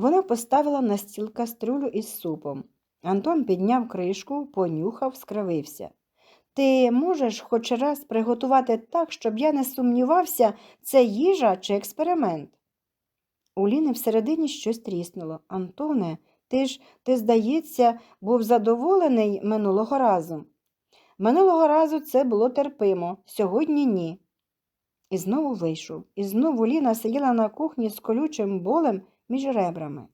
Вона поставила на стіл каструлю із супом. Антон підняв кришку, понюхав, скривився. Ти можеш хоч раз приготувати так, щоб я не сумнівався, це їжа чи експеримент? У Ліни всередині щось тріснуло. Антоне, ти ж, ти, здається, був задоволений минулого разу. Минулого разу це було терпимо, сьогодні ні. І знову вийшов, і знову Ліна сиділа на кухні з колючим болем між ребрами.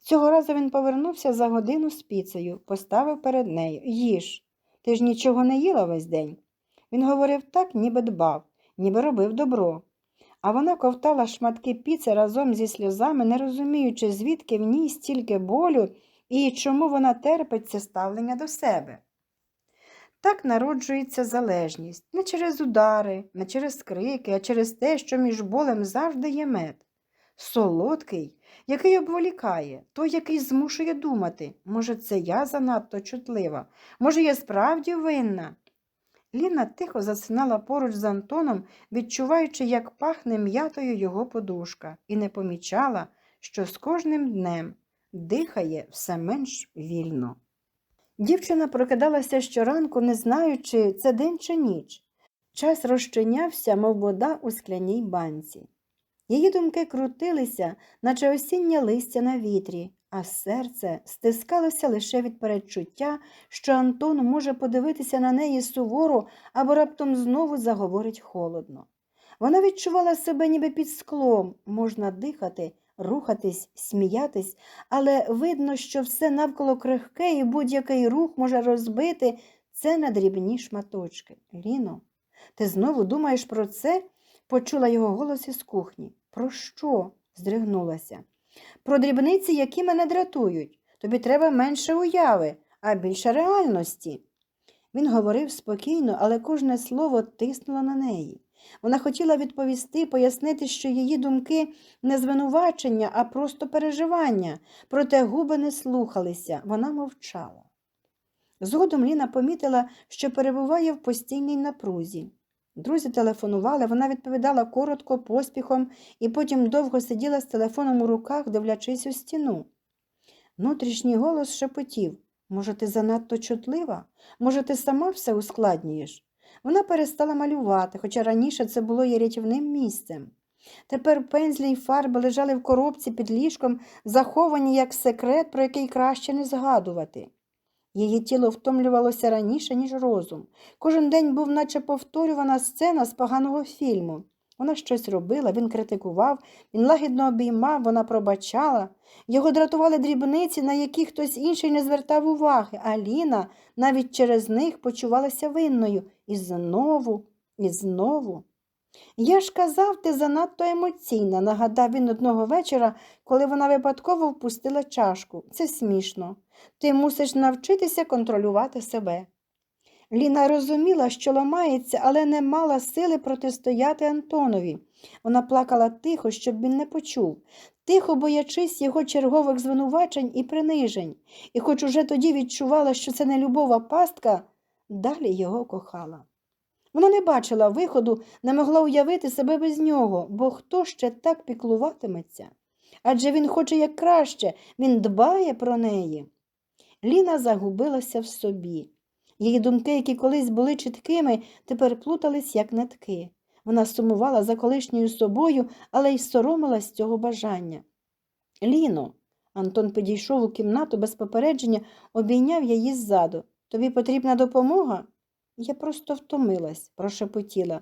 Цього разу він повернувся за годину з піцею, поставив перед нею Їж. Ти ж нічого не їла весь день. Він говорив так, ніби дбав, ніби робив добро. А вона ковтала шматки піци разом зі сльозами, не розуміючи, звідки в ній стільки болю і чому вона терпить це ставлення до себе. Так народжується залежність не через удари, не через крики, а через те, що між болем завжди є мед. Солодкий, який обволікає, той, який змушує думати. Може, це я занадто чутлива, може, я справді винна. Ліна тихо засинала поруч з Антоном, відчуваючи, як пахне м'ятою його подушка, і не помічала, що з кожним днем дихає все менш вільно. Дівчина прокидалася щоранку, не знаючи, це день чи ніч. Час розчинявся, мов вода у скляній банці. Її думки крутилися, наче осіннє листя на вітрі, а серце стискалося лише від передчуття, що Антон може подивитися на неї суворо або раптом знову заговорить холодно. Вона відчувала себе ніби під склом, можна дихати, рухатись, сміятись, але видно, що все навколо крихке і будь-який рух може розбити це на дрібні шматочки. Ліно, ти знову думаєш про це? Почула його голос із кухні. Про що? здригнулася. Про дрібниці, які мене дратують. Тобі треба менше уяви, а більше реальності. Він говорив спокійно, але кожне слово тиснуло на неї. Вона хотіла відповісти, пояснити, що її думки не звинувачення, а просто переживання, проте губи не слухалися, вона мовчала. Згодом Ліна помітила, що перебуває в постійній напрузі. Друзі телефонували, вона відповідала коротко, поспіхом і потім довго сиділа з телефоном у руках, дивлячись у стіну. Внутрішній голос шепотів може, ти занадто чутлива? Може, ти сама все ускладнюєш? Вона перестала малювати, хоча раніше це було її рятівним місцем. Тепер пензлі й фарби лежали в коробці під ліжком, заховані як секрет, про який краще не згадувати. Її тіло втомлювалося раніше, ніж розум. Кожен день був, наче повторювана сцена з поганого фільму. Вона щось робила, він критикував, він лагідно обіймав, вона пробачала. Його дратували дрібниці, на які хтось інший не звертав уваги, а Ліна навіть через них почувалася винною. І знову, і знову. Я ж казав, ти занадто емоційна, нагадав він одного вечора, коли вона випадково впустила чашку. Це смішно. Ти мусиш навчитися контролювати себе. Ліна розуміла, що ламається, але не мала сили протистояти Антонові. Вона плакала тихо, щоб він не почув, тихо боячись його чергових звинувачень і принижень, і хоч уже тоді відчувала, що це не любова пастка, далі його кохала. Вона не бачила виходу, не могла уявити себе без нього, бо хто ще так піклуватиметься? Адже він хоче як краще, він дбає про неї. Ліна загубилася в собі. Її думки, які колись були чіткими, тепер плутались, як нитки. Вона сумувала за колишньою собою, але й соромилась цього бажання. Ліно, Антон підійшов у кімнату без попередження, обійняв її ззаду. Тобі потрібна допомога? Я просто втомилась, прошепотіла.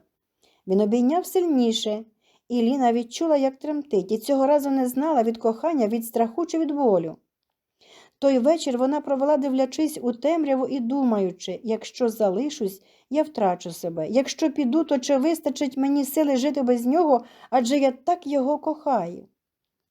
Він обійняв сильніше, і Ліна відчула, як тремтить, і цього разу не знала від кохання, від страху чи від болю. Той вечір вона провела, дивлячись у темряву і думаючи, якщо залишусь, я втрачу себе. Якщо піду, то чи вистачить мені сили жити без нього, адже я так його кохаю.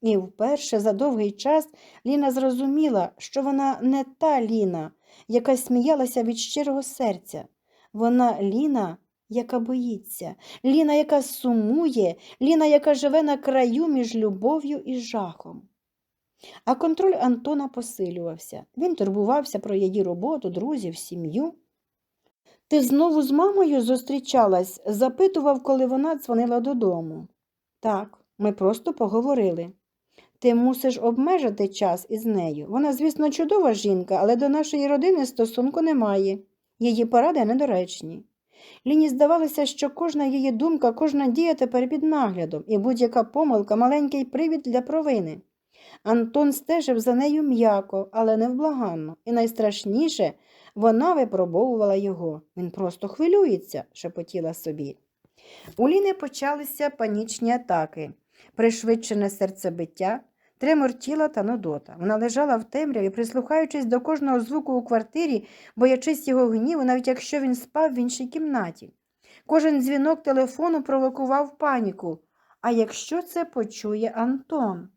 І вперше за довгий час Ліна зрозуміла, що вона не та Ліна, яка сміялася від щирого серця. Вона Ліна, яка боїться, Ліна, яка сумує, Ліна, яка живе на краю між любов'ю і жахом. А контроль Антона посилювався. Він турбувався про її роботу, друзів, сім'ю. Ти знову з мамою зустрічалась, запитував, коли вона дзвонила додому. Так, ми просто поговорили. Ти мусиш обмежити час із нею. Вона, звісно, чудова жінка, але до нашої родини стосунку немає. Її поради недоречні. Ліні здавалося, що кожна її думка, кожна дія тепер під наглядом, і будь-яка помилка маленький привід для провини. Антон стежив за нею м'яко, але невблаганно, і найстрашніше вона випробовувала його. Він просто хвилюється, шепотіла собі. У Ліни почалися панічні атаки, пришвидшене серцебиття, тремор тіла та нудота. Вона лежала в темряві, прислухаючись до кожного звуку у квартирі, боячись його гніву, навіть якщо він спав в іншій кімнаті. Кожен дзвінок телефону провокував паніку. А якщо це почує Антон?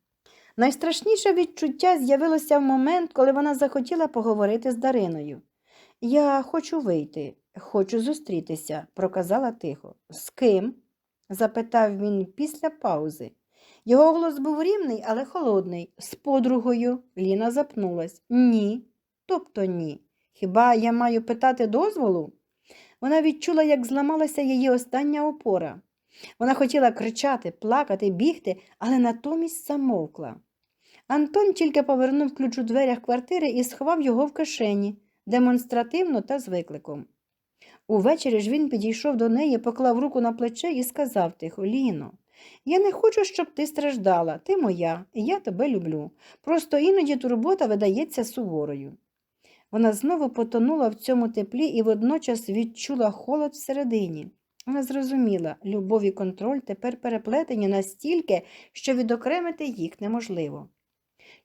Найстрашніше відчуття з'явилося в момент, коли вона захотіла поговорити з Дариною. Я хочу вийти, хочу зустрітися, проказала тихо. З ким? запитав він після паузи. Його голос був рівний, але холодний. З подругою. Ліна запнулась. Ні. Тобто ні. Хіба я маю питати дозволу? Вона відчула, як зламалася її остання опора. Вона хотіла кричати, плакати, бігти, але натомість замовкла. Антон тільки повернув ключ у дверях квартири і сховав його в кишені, демонстративно та з викликом. Увечері ж він підійшов до неї, поклав руку на плече і сказав тихо Ліно, я не хочу, щоб ти страждала. Ти моя, і я тебе люблю. Просто іноді турбота видається суворою. Вона знову потонула в цьому теплі і водночас відчула холод всередині. Вона зрозуміла, любов і контроль тепер переплетені настільки, що відокремити їх неможливо.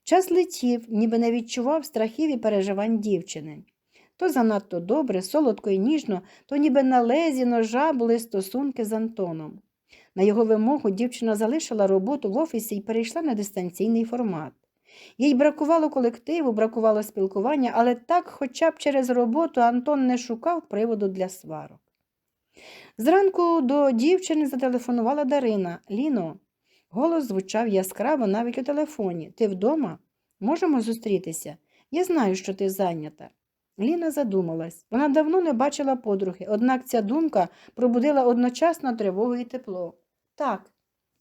Час летів, ніби не відчував страхів і переживань дівчини. То занадто добре, солодко і ніжно, то ніби на лезі ножа були стосунки з Антоном. На його вимогу дівчина залишила роботу в офісі і перейшла на дистанційний формат. Їй бракувало колективу, бракувало спілкування, але так хоча б через роботу Антон не шукав приводу для сварок. Зранку до дівчини зателефонувала Дарина. Ліно, голос звучав яскраво навіть у телефоні. Ти вдома? Можемо зустрітися? Я знаю, що ти зайнята. Ліна задумалась. Вона давно не бачила подруги, однак ця думка пробудила одночасно тривогу і тепло. Так,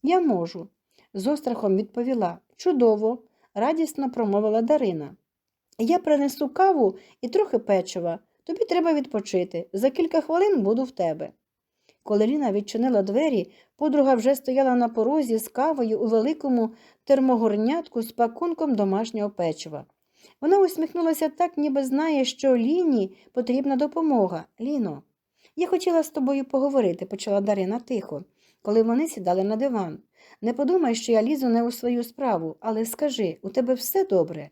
я можу, з острахом відповіла. Чудово, радісно промовила Дарина. Я принесу каву і трохи печива. Тобі треба відпочити. За кілька хвилин буду в тебе. Коли Ліна відчинила двері, подруга вже стояла на порозі з кавою у великому термогорнятку з пакунком домашнього печива. Вона усміхнулася так, ніби знає, що Ліні потрібна допомога. Ліно, я хотіла з тобою поговорити, почала Дарина тихо, коли вони сідали на диван. Не подумай, що я лізу не у свою справу, але скажи, у тебе все добре?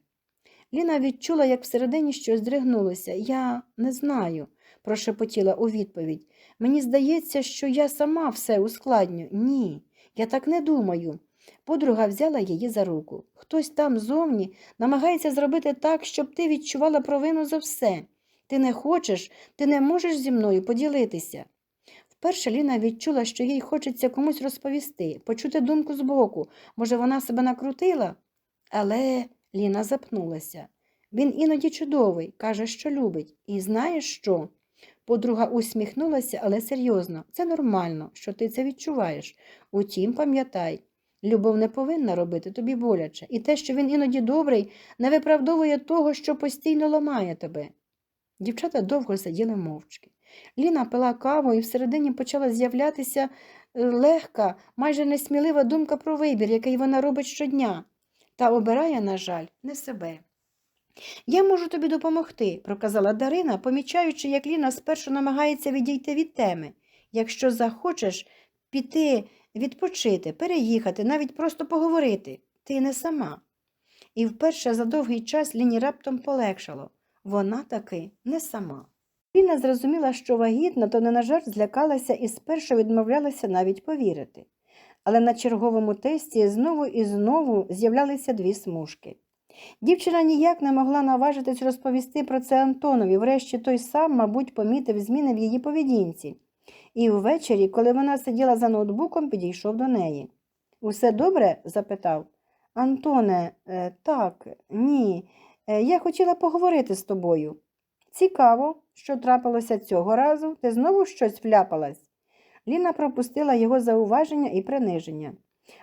Ліна відчула, як всередині щось здригнулося. Я не знаю, прошепотіла у відповідь. Мені здається, що я сама все ускладню. Ні, я так не думаю. Подруга взяла її за руку. Хтось там зовні намагається зробити так, щоб ти відчувала провину за все. Ти не хочеш, ти не можеш зі мною поділитися. Вперше Ліна відчула, що їй хочеться комусь розповісти, почути думку збоку. Може, вона себе накрутила? Але Ліна запнулася. Він іноді чудовий, каже, що любить. І знаєш що? Подруга усміхнулася, але серйозно. Це нормально, що ти це відчуваєш. Утім, пам'ятай, любов не повинна робити тобі боляче, і те, що він іноді добрий, не виправдовує того, що постійно ламає тебе. Дівчата довго сиділи мовчки. Ліна пила каву і всередині почала з'являтися е, легка, майже несмілива думка про вибір, який вона робить щодня, та обирає, на жаль, не себе. Я можу тобі допомогти, проказала Дарина, помічаючи, як Ліна спершу намагається відійти від теми. Якщо захочеш піти, відпочити, переїхати, навіть просто поговорити, ти не сама. І вперше за довгий час Ліні раптом полегшало вона таки не сама. Ліна зрозуміла, що вагітна, то не на жарт злякалася і спершу відмовлялася навіть повірити. Але на черговому тесті знову і знову з'являлися дві смужки. Дівчина ніяк не могла наважитись розповісти про це Антонові, врешті той сам, мабуть, помітив зміни в її поведінці. І ввечері, коли вона сиділа за ноутбуком, підійшов до неї. Усе добре? запитав. Антоне, е, так, ні. Е, я хотіла поговорити з тобою. Цікаво, що трапилося цього разу, ти знову щось вляпалась. Ліна пропустила його зауваження і приниження.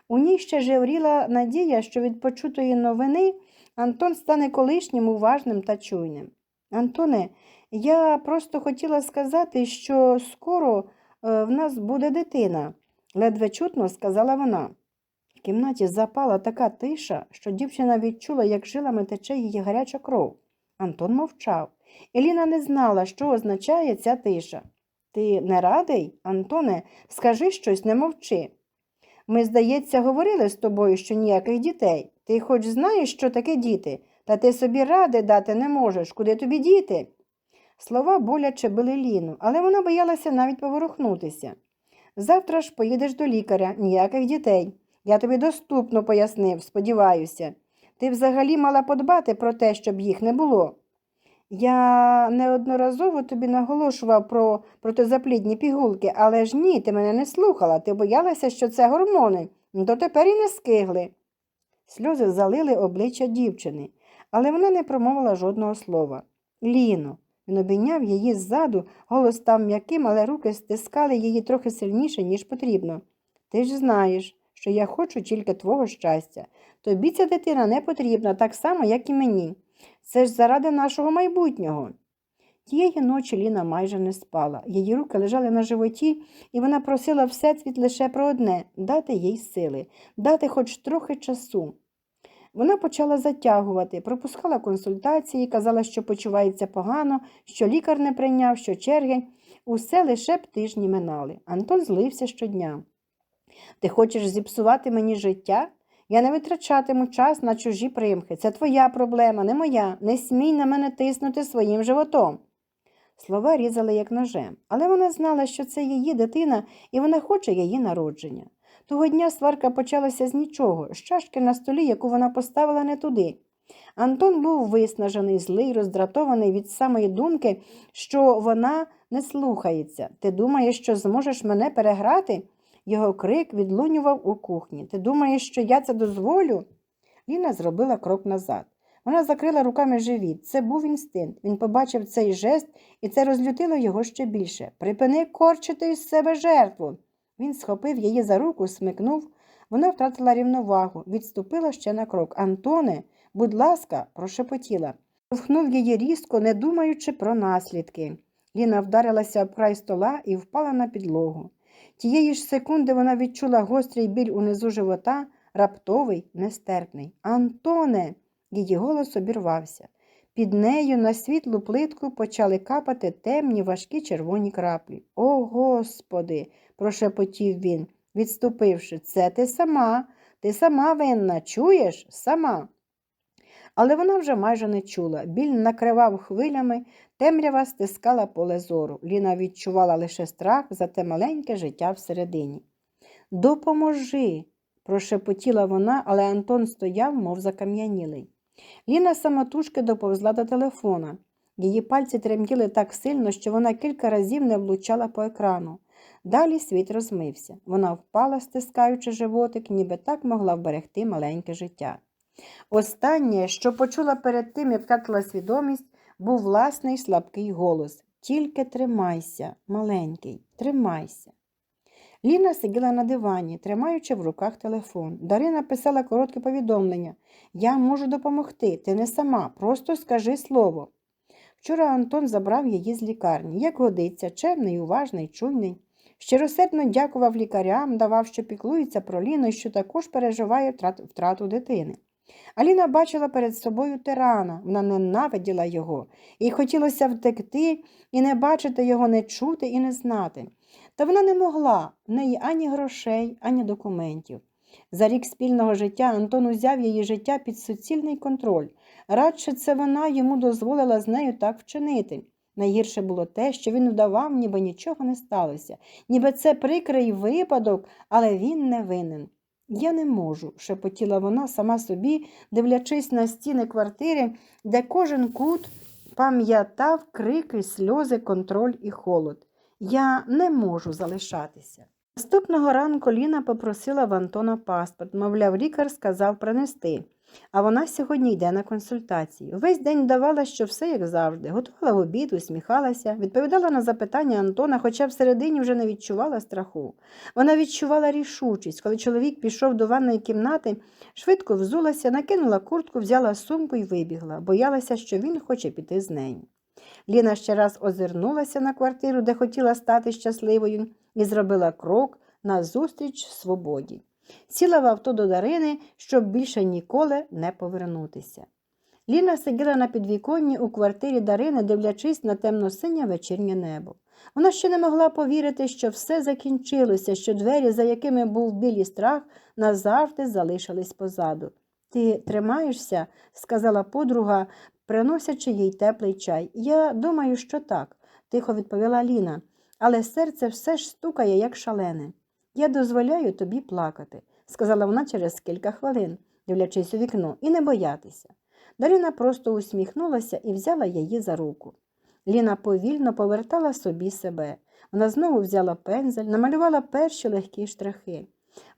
У ній ще жевріла надія, що від почутої новини Антон стане колишнім уважним та чуйним. Антоне, я просто хотіла сказати, що скоро в нас буде дитина, ледве чутно сказала вона. В кімнаті запала така тиша, що дівчина відчула, як жилами тече її гаряча кров. Антон мовчав. Еліна не знала, що означає ця тиша. Ти не радий, Антоне, скажи щось, не мовчи. Ми, здається, говорили з тобою, що ніяких дітей. Ти хоч знаєш, що таке діти, та ти собі ради дати не можеш, куди тобі діти? Слова боляче били Ліну, але вона боялася навіть поворухнутися. Завтра ж поїдеш до лікаря, ніяких дітей. Я тобі доступно пояснив, сподіваюся. Ти взагалі мала подбати про те, щоб їх не було. Я неодноразово тобі наголошував про протизаплідні пігулки, але ж ні, ти мене не слухала, ти боялася, що це гормони, дотепер і не скигли. Сльози залили обличчя дівчини, але вона не промовила жодного слова. Ліно, він обійняв її ззаду, голос став м'яким, але руки стискали її трохи сильніше, ніж потрібно. Ти ж знаєш, що я хочу тільки твого щастя. Тобі ця дитина не потрібна, так само, як і мені. Це ж заради нашого майбутнього. Тієї ночі Ліна майже не спала. Її руки лежали на животі, і вона просила всесвіт лише про одне дати їй сили, дати хоч трохи часу. Вона почала затягувати, пропускала консультації, казала, що почувається погано, що лікар не прийняв, що черги. Усе лише б тижні минали. Антон злився щодня. Ти хочеш зіпсувати мені життя? Я не витрачатиму час на чужі примхи. Це твоя проблема, не моя. Не смій на мене тиснути своїм животом. Слова різали як ножем, але вона знала, що це її дитина, і вона хоче її народження. Того дня сварка почалася з нічого, з чашки на столі, яку вона поставила не туди. Антон був виснажений, злий, роздратований від самої думки, що вона не слухається. Ти думаєш, що зможеш мене переграти? Його крик відлунював у кухні. Ти думаєш, що я це дозволю? Ліна зробила крок назад. Вона закрила руками живіт. Це був інстинкт. Він побачив цей жест, і це розлютило його ще більше. Припини корчити із себе жертву. Він схопив її за руку, смикнув. Вона втратила рівновагу, відступила ще на крок. Антоне, будь ласка, прошепотіла. Вхнув її різко, не думаючи про наслідки. Ліна вдарилася об край стола і впала на підлогу. Тієї ж секунди вона відчула гострий біль унизу живота, раптовий, нестерпний. Антоне. Її голос обірвався. Під нею на світлу плитку почали капати темні важкі червоні краплі. О, Господи, прошепотів він, відступивши, це ти сама, ти сама винна, чуєш? Сама. Але вона вже майже не чула. Біль накривав хвилями, темрява стискала поле зору. Ліна відчувала лише страх за те маленьке життя всередині. Допоможи, прошепотіла вона, але Антон стояв, мов закам'янілий. Ліна самотужки доповзла до телефона. Її пальці тремтіли так сильно, що вона кілька разів не влучала по екрану. Далі світ розмився. Вона впала, стискаючи животик, ніби так могла вберегти маленьке життя. Останнє, що почула перед тим, як втратила свідомість, був власний слабкий голос. Тільки тримайся, маленький, тримайся. Ліна сиділа на дивані, тримаючи в руках телефон. Дарина писала коротке повідомлення Я можу допомогти, ти не сама, просто скажи слово. Вчора Антон забрав її з лікарні, як годиться, чемний, уважний, чуйний. Щиросердно дякував лікарям, давав, що піклується про Ліну що також переживає втрат- втрату дитини. Аліна бачила перед собою тирана, вона ненавиділа його, їй хотілося втекти і не бачити його, не чути і не знати. Та вона не могла в неї ані грошей, ані документів. За рік спільного життя Антон узяв її життя під суцільний контроль. Радше це вона йому дозволила з нею так вчинити. Найгірше було те, що він удавав, ніби нічого не сталося, ніби це прикрий випадок, але він не винен. Я не можу, шепотіла вона сама собі, дивлячись на стіни квартири, де кожен кут пам'ятав крики, сльози, контроль і холод. Я не можу залишатися. Наступного ранку Ліна попросила в Антона паспорт, мовляв, лікар сказав принести. А вона сьогодні йде на консультацію. Весь день давала, що все як завжди. Готувала в обід, усміхалася, відповідала на запитання Антона, хоча всередині вже не відчувала страху. Вона відчувала рішучість. Коли чоловік пішов до ванної кімнати, швидко взулася, накинула куртку, взяла сумку і вибігла, боялася, що він хоче піти з нею. Ліна ще раз озирнулася на квартиру, де хотіла стати щасливою, і зробила крок назустріч свободі. Сіла в авто до Дарини, щоб більше ніколи не повернутися. Ліна сиділа на підвіконні у квартирі Дарини, дивлячись на темно-синє вечірнє небо. Вона ще не могла повірити, що все закінчилося, що двері, за якими був білий страх, назавжди залишились позаду. Ти тримаєшся? сказала подруга, приносячи їй теплий чай. Я думаю, що так, тихо відповіла Ліна, але серце все ж стукає, як шалене. Я дозволяю тобі плакати, сказала вона через кілька хвилин, дивлячись у вікно, і не боятися. Дарина просто усміхнулася і взяла її за руку. Ліна повільно повертала собі себе. Вона знову взяла пензель, намалювала перші легкі штрихи.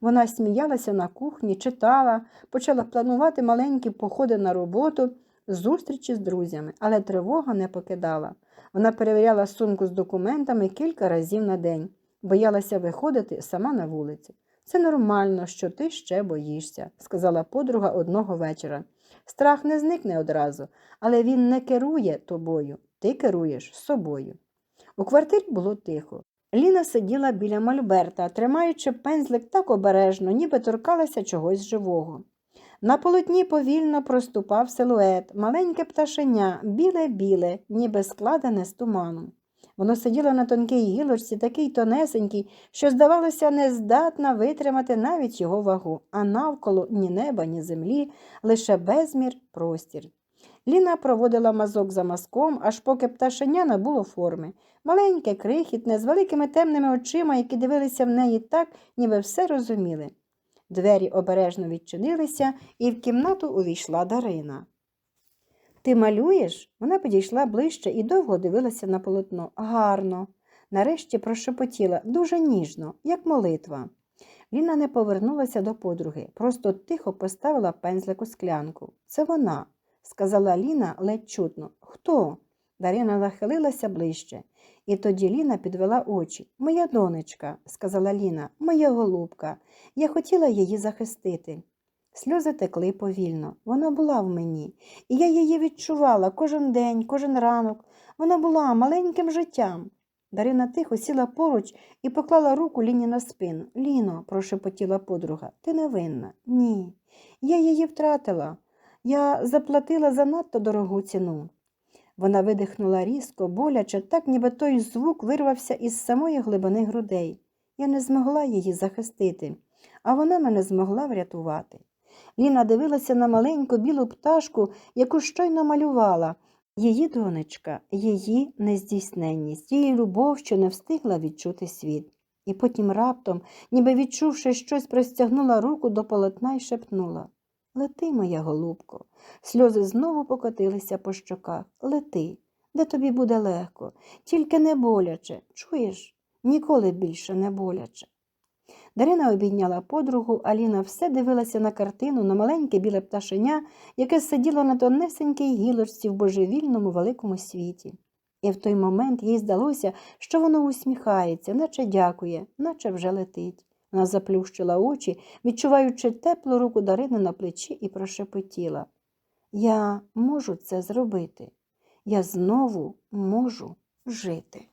Вона сміялася на кухні, читала, почала планувати маленькі походи на роботу, зустрічі з друзями, але тривога не покидала. Вона перевіряла сумку з документами кілька разів на день, боялася виходити сама на вулицю. Це нормально, що ти ще боїшся, сказала подруга одного вечора. Страх не зникне одразу, але він не керує тобою, ти керуєш собою. У квартирі було тихо. Ліна сиділа біля мольберта, тримаючи пензлик так обережно, ніби торкалася чогось живого. На полотні повільно проступав силует, маленьке пташеня, біле-біле, ніби складене з туманом. Воно сиділо на тонкій гілочці, такий тонесенький, що, здавалося, не здатна витримати навіть його вагу, а навколо ні неба, ні землі, лише безмір простір. Ліна проводила мазок за мазком, аж поки пташеня набуло форми. Маленьке, крихітне, з великими темними очима, які дивилися в неї так, ніби все розуміли. Двері обережно відчинилися, і в кімнату увійшла Дарина. Ти малюєш? Вона підійшла ближче і довго дивилася на полотно. Гарно. Нарешті прошепотіла дуже ніжно, як молитва. Ліна не повернулася до подруги, просто тихо поставила пензлик у склянку. Це вона, сказала Ліна ледь чутно. Хто? Дарина нахилилася ближче. І тоді Ліна підвела очі. Моя донечка, сказала Ліна, моя голубка. Я хотіла її захистити. Сльози текли повільно. Вона була в мені, і я її відчувала кожен день, кожен ранок. Вона була маленьким життям. Дарина тихо сіла поруч і поклала руку Ліні на спину. Ліно, прошепотіла подруга, ти не винна. Ні. Я її втратила. Я заплатила занадто дорогу ціну. Вона видихнула різко, боляче, так ніби той звук вирвався із самої глибини грудей. Я не змогла її захистити, а вона мене змогла врятувати. Ліна дивилася на маленьку білу пташку, яку щойно малювала. Її донечка, її нездійсненність, її любов, що не встигла відчути світ. І потім раптом, ніби відчувши щось, простягнула руку до полотна і шепнула Лети, моя голубко. Сльози знову покотилися по щоках. Лети, де тобі буде легко, тільки не боляче. Чуєш? Ніколи більше не боляче. Дарина обійняла подругу, Аліна все дивилася на картину, на маленьке біле пташеня, яке сиділо на тонесенькій гілочці в божевільному великому світі. І в той момент їй здалося, що воно усміхається, наче дякує, наче вже летить. Вона заплющила очі, відчуваючи теплу руку Дарини на плечі, і прошепотіла. Я можу це зробити. Я знову можу жити.